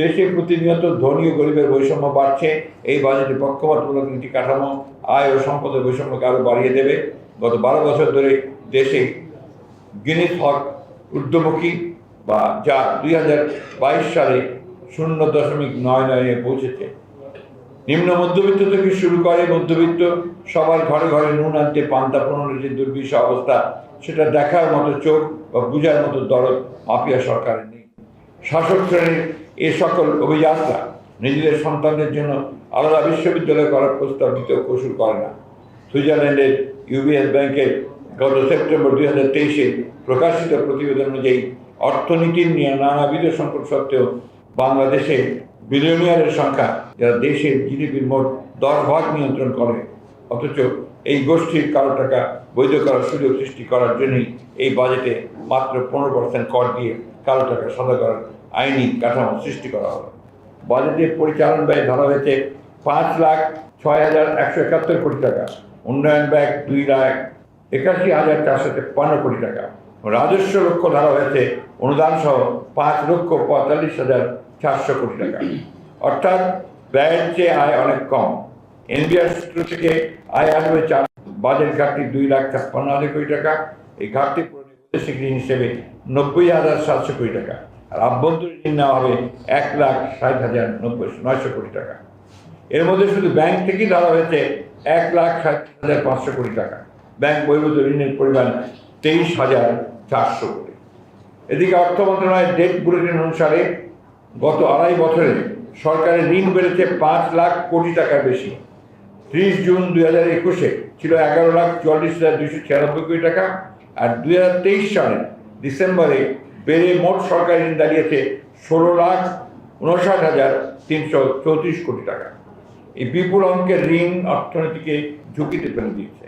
দেশে প্রতিনিয়ত ধনী ও গরিবের বৈষম্য বাড়ছে। এই বাজেটে পক্ষপাতমূলক নীতি কাঠামো, আয় ও সম্পদের বৈষম্যকে আরও বাড়িয়ে দেবে। গত বারো বছর ধরে দেশে গিনিস হক ঊর্ধ্বমুখী বা যা দুই হাজার বাইশ সালে শূন্য দশমিক নয় নয়ে পৌঁছেছে। নিম্ন মধ্যবিত্ত থেকে শুরু করে মধ্যবিত্ত, সবার ঘরে ঘরে নুন আনতে পান্তা প্রণালীর যে দুর্বিষ অবস্থা, সেটা দেখার মতো চোখ বা বুঝার মতো দরদ মাফিয়া সরকারের নেই। শাসক শ্রেণির এ সকল অভিযাত্রা নিজেদের সন্তানদের জন্য আলাদা বিশ্ববিদ্যালয় করার প্রস্তাব দিতেও কৌশল করে না। সুইজারল্যান্ডের ইউবিএস ব্যাংকের গত সেপ্টেম্বর দুই হাজার তেইশে প্রকাশিত প্রতিবেদন অনুযায়ী অর্থনীতির নিয়ে নানাবিধ সংকট সত্ত্বেও বাংলাদেশে বিলিয়নিয়ারের সংখ্যা, যারা দেশের জিডিপির মোট দশ ভাগ নিয়ন্ত্রণ করে, অথচ এই গোষ্ঠীর কারও টাকা বৈধ করার সুযোগ সৃষ্টি করার জন্যই এই বাজেটে মাত্র পনেরো পার্সেন্ট কর দিয়ে কারও টাকা সাদা করার আইনি কাঠামো সৃষ্টি করা হলো বাজেটের পরিচালন ব্যয় ধরা হয়েছে পাঁচ লাখ ছয় হাজার একশো একাত্তর কোটি টাকা, উন্নয়ন ব্যয় দুই লাখ একাশি হাজার চারশো তেপ্পান্ন কোটি টাকা। রাজস্ব লক্ষ্য ধরা হয়েছে অনুদান সহ পাঁচ লক্ষ পঁয়তাল্লিশ হাজার চারশো কোটি টাকা। অর্থাৎ ব্যয়ের চেয়ে আয় অনেক কম। এনবিআর সূত্র থেকে আয় আসবে চার বাজেট ঘাটতি দুই লাখ ছাপ্পান্ন হাজার কোটি টাকা। এই ঘাটতি পূরণে ঋণ হিসেবে নব্বই হাজার সাতশো কোটি টাকা। আর আভ্যন্তরীণ ঋণ নেওয়া হবে এক লাখ ষাট হাজার নব্বই নয়শো কোটি টাকা। এর মধ্যে শুধু ব্যাংক থেকেই ধরা হয়েছে এক লাখ ষাট হাজার পাঁচশো কোটি টাকা। ব্যাংক বহির্ভূত ঋণের পরিমাণ তেইশ হাজার চারশো কোটি। এদিকে অর্থ মন্ত্রণালয়ের ডেট বুলেটিন অনুসারে গত আড়াই বছরে সরকারের ঋণ বেড়েছে পাঁচ লাখ কোটি টাকার বেশি। ত্রিশ জুন দুই হাজার একুশে ছিল এগারো লাখ চুয়াল্লিশ হাজার দুইশো ছিয়ানব্বই কোটি টাকা। আর দুই হাজার তেইশ সালে ডিসেম্বরে বেড়ে মোট সরকারি ঋণ দাঁড়িয়েছে ষোলো লাখ উনষাট হাজার তিনশো চৌত্রিশ কোটি টাকা। এই বিপুল অঙ্কের ঋণ অর্থনীতিকে ঝুঁকিতে ফেলে দিয়েছে।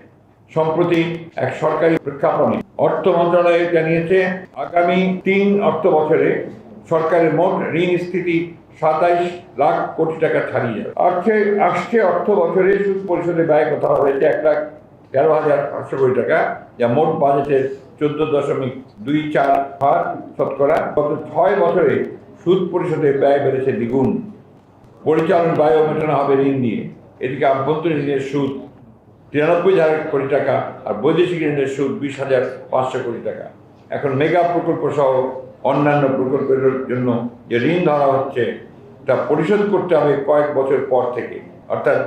সম্প্রতি এক সরকারি প্রেক্ষাপটে অর্থ মন্ত্রণালয় জানিয়েছে, আগামী তিন অর্থ বছরে সরকারের মোট ঋণ স্থিতি সাতাইশ লাখ কোটি টাকা ছাড়িয়ে। যাবে আসছে আসছে অর্থ বছরে সুদ পরিশোধে ব্যয় কথা হয়েছে এক লাখ তেরো হাজার পাঁচশো কোটি টাকা, যা মোট বাজেটের চোদ্দ দশমিক দুই চার হার শতকরা। গত ছয় বছরে সুদ পরিশোধে ব্যয় বেড়েছে দ্বিগুণ। পরিচালন ব্যয়ও মেটানো হবে ঋণ নিয়ে। এদিকে আভ্যন্তরীণ ঋণের সুদ তিরানব্বই হাজার কোটি টাকা আর বৈদেশিক ঋণের সুদ বিশ হাজার পাঁচশো কোটি টাকা। এখন মেগা প্রকল্প সহ অন্যান্য প্রকল্পের জন্য যে ঋণ ধরা হচ্ছে তা পরিশোধ করতে হবে কয়েক বছর পর থেকে। অর্থাৎ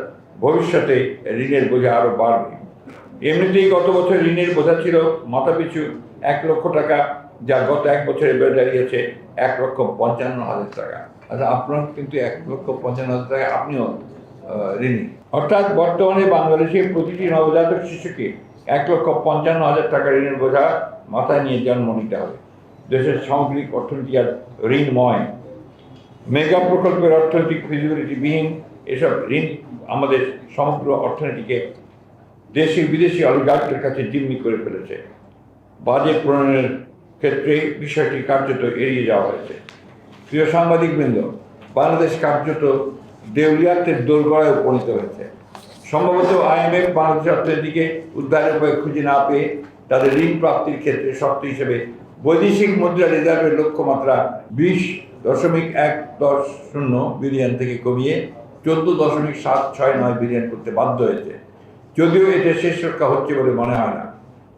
ভবিষ্যতে ঋণের বোঝা আরও বাড়বে। এমনিতেই গত বছর ঋণের বোঝা ছিল মাথাপিছু এক লক্ষ টাকা, যা গত এক বছরে বেড়ে দাঁড়িয়েছে এক লক্ষ পঞ্চান্ন হাজার টাকা। আচ্ছা আপনার কিন্তু এক লক্ষ পঞ্চান্ন হাজার টাকা আপনিও ঋণী। অর্থাৎ বর্তমানে বাংলাদেশে প্রতিটি নবজাতক শিশুকে এক লক্ষ পঞ্চান্ন হাজার টাকা ঋণের বোঝা মাথায় নিয়ে জন্ম নিতে হবে। দেশের সামগ্রিক অর্থনীতি আর ঋণময় মেগা প্রকল্পের অর্থনৈতিক ফিজিবিলিটিবিহীন এসব ঋণ আমাদের সমগ্র অর্থনীতিকে দেশি বিদেশি অলিগার্কদের কাছে জিম্মি করে ফেলেছে। বাজেট প্রণয়নের ক্ষেত্রে বিষয়টি কার্যত এড়িয়ে যাওয়া হয়েছে। প্রিয় সাংবাদিকবৃন্দ, বাংলাদেশ কার্যত দেউলিয়াত্বের দোরগড়ায় উপনীত হয়েছে। সম্ভবত আইএমএফ বাংলাদেশ অর্থনীতিকে উদ্ধারের উপায় খুঁজে না পেয়ে তাদের ঋণ প্রাপ্তির ক্ষেত্রে শর্ত হিসেবে বৈদেশিক মুদ্রা রিজার্ভের লক্ষ্যমাত্রা বিশ দশমিক এক দশ শূন্য বিলিয়ন থেকে কমিয়ে চোদ্দ দশমিক সাত ছয় নয় বিলিয়ন করতে বাধ্য হয়েছে। যদিও এতে শেষ রক্ষা হচ্ছে বলে মনে হয় না।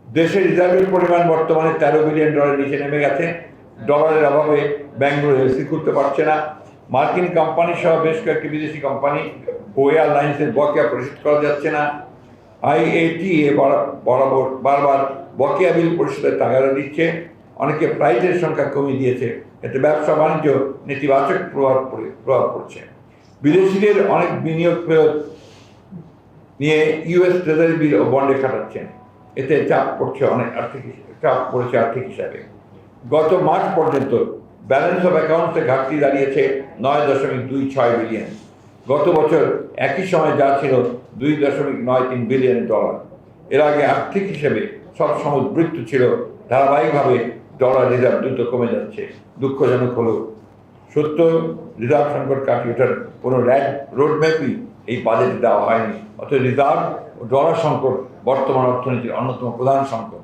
দেশের রিজার্ভের পরিমাণ বর্তমানে তেরো বিলিয়ন ডলার নিচে নেমে গেছে। ডলারের অভাবে ব্যাঙ্গালোর হেলসি করতে পারছে না। মার্কিন কোম্পানি সহ বেশ কয়েকটি বিদেশি কোম্পানি ও এয়ারলাইন্সের বকেয়া পরিশোধ করা যাচ্ছে না। আইএটিএ বরাবর বারবার বকেয়া বিল পরিশোধের তাগাদা দিচ্ছে। অনেকে ফ্লাইটের সংখ্যা কমিয়ে দিয়েছে। এতে ব্যবসা বাণিজ্য নেতিবাচক প্রভাব পড়ে, প্রভাব পড়ছে। বিদেশিদের অনেক বিনিয়োগ ফেরত নিয়ে ইউএস ট্রেজারি বিল ও বন্ডে খাটাচ্ছেন। এতে চাপ পড়ছে অনেক আর্থিক, চাপ পড়েছে আর্থিক হিসাবে। গত মার্চ পর্যন্ত ব্যালেন্স অফ অ্যাকাউন্টসে ঘাটতি দাঁড়িয়েছে নয় দশমিক দুই ছয় বিলিয়ন। গত বছর একই সময় যা ছিল দুই দশমিক নয় তিন বিলিয়ন ডলার। এর আগে আর্থিক হিসেবে সব সমুদ্বৃত্ত ছিল, ধারাবাহিকভাবে ডলার রিজার্ভ দ্রুত কমে যাচ্ছে, দুঃখজনক হলেও। সত্য, রিজার্ভ সংকট কাটিয়ে ওঠার কোনো রোডম্যাপই এই বাজেটে দেওয়া হয়নি। অথচ রিজার্ভ ও ডলার সংকট বর্তমান অর্থনীতির অন্যতম প্রধান সংকট।